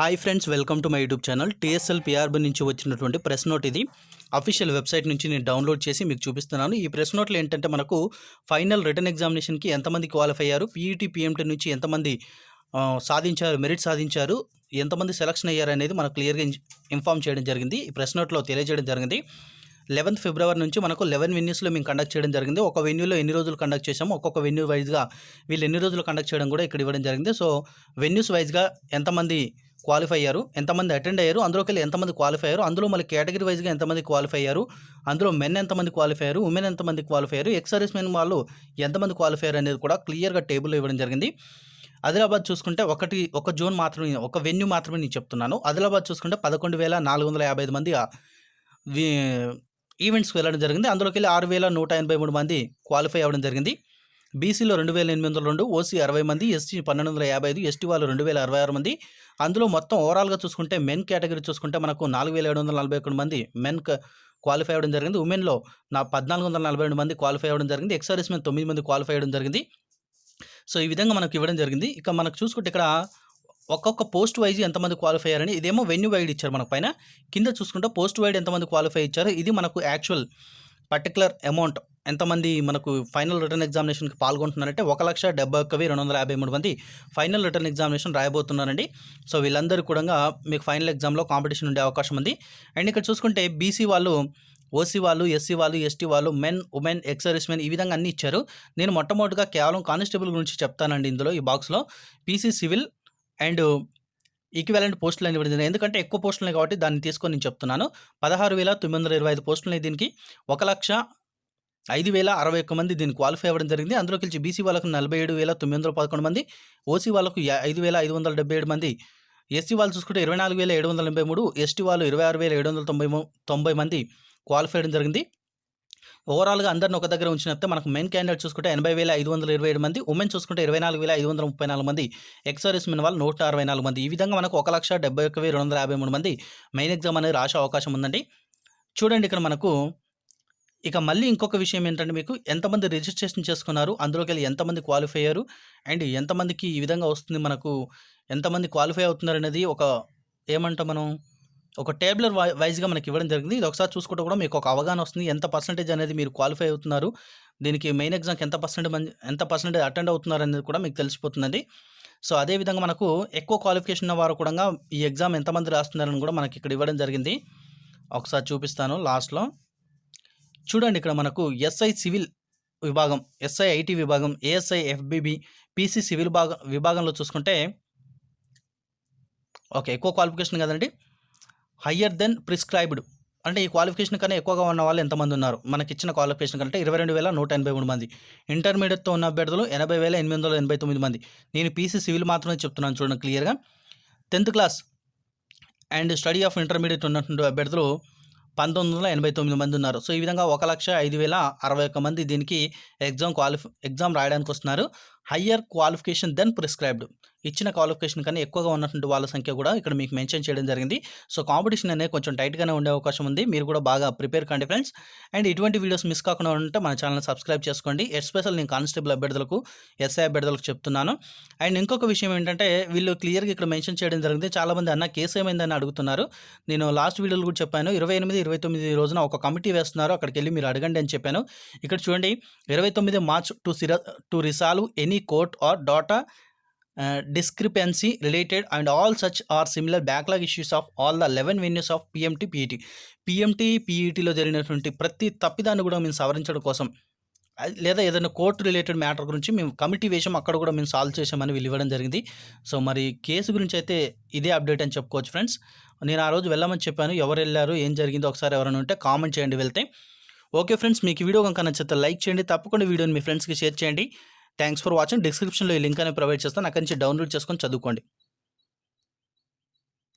Hi friends welcome to my YouTube channel TSL PRB నుంచి వచ్చినటువంటి press note ఇది. Official website నుంచి నేను డౌన్లోడ్ చేసి మీకు చూపిస్తున్నాను. ఈ ప్రెస్ నోట్లో ఏంటంటే మనకు ఫైనల్ రిటర్న్ ఎగ్జామినేషన్కి ఎంతమంది క్వాలిఫై అయ్యారు? పీఈటీ పిఎంటీ నుంచి ఎంతమంది సాధించారు మెరిట్ సాధించారు ఎంతమంది సెలక్షన్ అయ్యారు అనేది మనకు క్లియర్గా ఇన్ఫామ్ చేయడం జరిగింది. ఈ ప్రెస్ నోట్లో తెలియజేయడం జరిగింది. లెవెన్త్ ఫిబ్రవరి నుంచి మనకు లెవెన్ వెన్యూస్లో మేము కండక్ట్ చేయడం జరిగింది. ఒక వెన్యూలో ఎన్ని రోజులు కండక్ట్ చేసాము ఒక్కొక్క వెన్యూ వైజ్గా వీళ్ళు ఎన్ని రోజులు కండక్ట్ చేయడం కూడా ఇక్కడ ఇవ్వడం జరిగింది. సో వెన్యూస్ వైజ్గా ఎంతమంది క్వాలిఫై అయ్యారు. ఎంతమంది అటెండ్ అయ్యారు? అందులోకి వెళ్ళి ఎంతమంది క్వాలిఫై అయ్యారు? అందులో మళ్ళీ కేటగిరీ వైజ్గా ఎంతమంది క్వాలిఫై అయ్యారు? అందులో మెన్ ఎంతమంది క్వాలిఫై అయ్యారు? ఉమెన్ ఎంతమంది క్వాలిఫై అయ్యారు? ఎక్స్ సర్వీస్ మెన్ వాళ్ళు ఎంతమంది క్వాలిఫై అయ్యారు అనేది కూడా క్లియర్గా టేబుల్లో ఇవ్వడం జరిగింది. ఆదిలాబాద్ చూసుకుంటే ఒకటి ఒక జోన్ మాత్రమే ఒక వెన్యూ మాత్రమే నేను చెప్తున్నాను. ఆదిలాబాద్ చూసుకుంటే పదకొండు వేల నాలుగు వందల యాభై ఐదు మంది ఈవెంట్స్కి వెళ్ళడం జరిగింది. అందులోకి వెళ్ళి ఆరు వేల నూట ఎనభై మూడు మంది క్వాలిఫై అవ్వడం జరిగింది. బీసీలో రెండు వేల ఎనిమిది వందల రెండు ఓసీ అరవై మంది ఎస్సీ పన్నెండు వందల యాభై ఐదు ఎస్టీ వాళ్ళు రెండు వేల అరవై ఆరు మంది. అందులో మొత్తం ఓవరాల్గా చూసుకుంటే మెన్ కేటగిరీ చూసుకుంటే మనకు నాలుగు వేల ఏడు వందల నలభై ఒకటి మంది మెన్ క్వాలిఫై అవ్వడం జరిగింది. ఉమెన్లో నా పద్నాలుగు వందల నలభై రెండు మంది క్వాలిఫై అవ్వడం జరిగింది. ఎక్స్ మెన్ తొమ్మిది మంది క్వాలిఫై అవ్వడం జరిగింది. సో ఈ విధంగా మనకు ఇవ్వడం జరిగింది. ఇక మనకు చూసుకుంటే ఇక్కడ ఒక్కొక్క పోస్ట్ వైజ్ ఎంతమంది క్వాలిఫై అయ్యారని ఇదేమో వెన్యూ వైడ్ ఇచ్చారు మనకు పైన. కింద చూసుకుంటే పోస్ట్ వైడ్ ఎంతమంది క్వాలిఫై ఇచ్చారు. ఇది మనకు యాక్చువల్ పర్టికులర్ అమౌంట్ ఎంతమంది మనకు ఫైనల్ రిటర్న్ ఎగ్జామినేషన్కి పాల్గొంటున్నారంటే ఒక లక్ష డెబ్బై ఒక్కవి రెండు వందల యాభై మూడు మంది ఫైనల్ రిటర్న్ ఎగ్జామినేషన్ రాయబోతున్నారండి. సో వీళ్ళందరూ కూడా మీకు ఫైనల్ ఎగ్జామ్లో కాంపిటీషన్ ఉండే అవకాశం ఉంది. అండ్ ఇక్కడ చూసుకుంటే బీసీ వాళ్ళు ఓసీ వాళ్ళు ఎస్సీ వాళ్ళు ఎస్టీ వాళ్ళు మెన్ ఉమెన్ ఎక్స్ మెన్ ఈ విధంగా అన్ని ఇచ్చారు. నేను మొట్టమొదటిగా కేవలం కానిస్టేబుల్ గురించి చెప్తానండి ఇందులో ఈ బాక్స్లో. పీసీ సివిల్ అండ్ ఈక్వలెంట్ పోస్టులు అని ఇవ్వడం జరిగింది. ఎందుకంటే ఎక్కువ పోస్టులు కాబట్టి దాన్ని తీసుకొని నేను చెప్తున్నాను. పదహారు వేల తొమ్మిది వందల ఇరవై ఐదు పోస్టులు దీనికి. ఒక లక్ష ఐదు వేల అరవై ఒక్క మంది దీన్ని క్వాలిఫై అవ్వడం జరిగింది. అందులోకి వచ్చి బీసీ వాళ్ళకు నలభై ఏడు వేల తొమ్మిది వందల పదకొండు మంది ఓసీ వాళ్ళకు ఐదు వేల ఐదు వందల డెబ్బై ఏడు మంది ఎస్సీ వాళ్ళు చూసుకుంటే ఇరవై నాలుగు వేల ఏడు వందల ఎనభై మూడు ఎస్టీ వాళ్ళు ఇరవై ఆరు వేల ఏడు వందల తొంభై తొంభై మంది క్వాలిఫై అవ్వడం జరిగింది. ఓవరాల్గా అందరిని ఒక దగ్గర ఉంచినప్పుడు మనకు మెయిన్ క్యాండిడేట్ చూసుకుంటే ఎనభై వేల ఐదు వందల ఇరవై ఏడు మంది ఉమెన్ చూసుకుంటే ఇరవై నాలుగు వేల ఐదు వందల ముప్పై నాలుగు మంది ఎక్స్ సర్వీస్ మెన్ వాళ్ళు నూట అరవై నాలుగు మంది. ఈ విధంగా మనకు ఒక లక్ష డెబ్బై ఒక్క వెయ్యి రెండు వందల యాభై మూడు మంది మెయిన్ ఎగ్జామ్ అనేది రాసే అవకాశం ఉందండి. చూడండి ఇక్కడ మనకు ఇక మళ్ళీ ఇంకొక విషయం ఏంటంటే మీకు ఎంతమంది రిజిస్ట్రేషన్ చేసుకున్నారు అందులోకి వెళ్ళి ఎంతమంది క్వాలిఫై అయ్యారు అండ్ ఎంతమందికి ఈ విధంగా వస్తుంది మనకు ఎంతమంది క్వాలిఫై అవుతున్నారు అనేది ఒక ఏమంటాం మనం? ఒక టేబులర్ వై వైజ్గా మనకి ఇవ్వడం జరిగింది. ఇది ఒకసారి చూసుకుంటే కూడా మీకు ఒక అవగాహన వస్తుంది. ఎంత పర్సంటేజ్ అనేది మీరు క్వాలిఫై అవుతున్నారు. దీనికి మెయిన్ ఎగ్జామ్కి ఎంత పర్సెంట్ మంది ఎంత పర్సెంటేజ్ అటెండ్ అవుతున్నారు అనేది కూడా మీకు తెలిసిపోతుందండి. సో అదేవిధంగా మనకు ఎక్కువ క్వాలిఫికేషన్ ఉన్న వారు కూడా ఈ ఎగ్జామ్ ఎంతమంది రాస్తున్నారని కూడా మనకి ఇక్కడ ఇవ్వడం జరిగింది. ఒకసారి చూపిస్తాను లాస్ట్లో. చూడండి ఇక్కడ మనకు ఎస్ఐ సివిల్ విభాగం ఎస్ఐ ఐటీ విభాగం ఏఎస్ఐ ఎఫ్బిబి పీసీ సివిల్ భాగం విభాగంలో చూసుకుంటే ఓకే ఎక్కువ క్వాలిఫికేషన్ కదండి. హయ్యర్ దెన్ ప్రిస్క్రైబ్డ్ అంటే ఈ క్వాలిఫికేషన్ కన్నా ఎక్కువగా ఉన్న వాళ్ళు ఎంతమంది ఉన్నారు? మనకి ఇచ్చిన క్వాలిఫికేషన్ కంటే ఇరవై రెండు వేల నూట ఎనభై మూడు మంది. ఇంటర్మీడియట్తో ఉన్న అభ్యర్థులు ఎనభై వేల ఎనిమిది వందల ఎనభై తొమ్మిది మంది. నేను పీసీ సివిల్ మాత్రమే చెప్తున్నాను చూడండి క్లియర్గా tenth class and study of intermediate ఉన్నటువంటి అభ్యర్థులు పంతొమ్మిది వందల ఎనభై తొమ్మిది మంది ఉన్నారు. సో ఈ విధంగా ఒక లక్ష ఐదు వేల అరవై ఒక్క మంది దీనికి ఎగ్జామ్ క్వాలిఫ ఎగ్జామ్ రాయడానికి వస్తున్నారు హయ్యర్ క్వాలిఫికేషన్ దెన్ ప్రిస్క్రైబ్డ్. ఇచ్చిన క్వాలిఫికేషన్ కన్నా ఎక్కువగా ఉన్నటువంటి వాళ్ళ సంఖ్య కూడా ఇక్కడ మీకు మెన్షన్ చేయడం జరిగింది. సో కాంపిటీషన్ అనేది కొంచెం టైట్గానే ఉండే అవకాశం ఉంది. మీరు కూడా బాగా ప్రిపేర్ కండి ఫ్రెండ్స్. అండ్ ఇటువంటి వీడియోస్ మిస్ కాకుండా ఉంటే మన ఛానల్ సబ్స్క్రైబ్ చేసుకోండి. ఎస్పెషల్ నేను కానిస్టేబుల్ అభ్యర్థులకు ఎస్ఐ అభ్యర్థులకు చెప్తున్నాను. అండ్ ఇంకొక విషయం ఏంటంటే వీళ్ళు క్లియర్గా ఇక్కడ మెన్షన్ చేయడం జరిగింది. చాలామంది అన్న కేసు ఏమైందని అడుగుతున్నారు. నేను లాస్ట్ వీడియోలో కూడా చెప్పాను. ఇరవై ఎనిమిది ఇరవై తొమ్మిది రోజున ఒక కమిటీ వేస్తున్నారు. అక్కడికి వెళ్ళి మీరు అడగండి అని చెప్పాను. ఇక్కడ చూడండి ఇరవై తొమ్మిది మార్చ్ టు సిరా to resolve any court or data discrepancy related and all such or similar backlog issues of all the eleven venues of PMT PET PMT పీఈటీలో జరిగినటువంటి ప్రతి తప్పిదాన్ని కూడా మేము సవరించడం కోసం లేదా ఏదైనా కోర్టు రిలేటెడ్ మ్యాటర్ గురించి మేము కమిటీ వేసాం అక్కడ కూడా మేము సాల్వ్ చేసామని వీళ్ళు ఇవ్వడం జరిగింది. సో మరి కేసు గురించి అయితే ఇదే అప్డేట్ అని చెప్పుకోవచ్చు ఫ్రెండ్స్ నేను ఆ రోజు వెళ్ళమని చెప్పాను ఎవరు వెళ్ళారు ఏం జరిగిందో ఒకసారి ఎవరైనా ఉంటే కామెంట్ చేయండి వెళ్తే. ఓకే ఫ్రెండ్స్ మీకు వీడియో కనుక నచ్చితే లైక్ చేయండి తప్పకుండా వీడియోని మీ ఫ్రెండ్స్కి షేర్ చేయండి. థ్యాంక్స్ ఫర్ వాచింగ్ డిస్క్రిప్షన్లో ఈ లింక్ అనేది ప్రొవైడ్ చేస్తాను. అక్కడి నుంచి డౌన్లోడ్ చేసుకొని చదువుకోండి.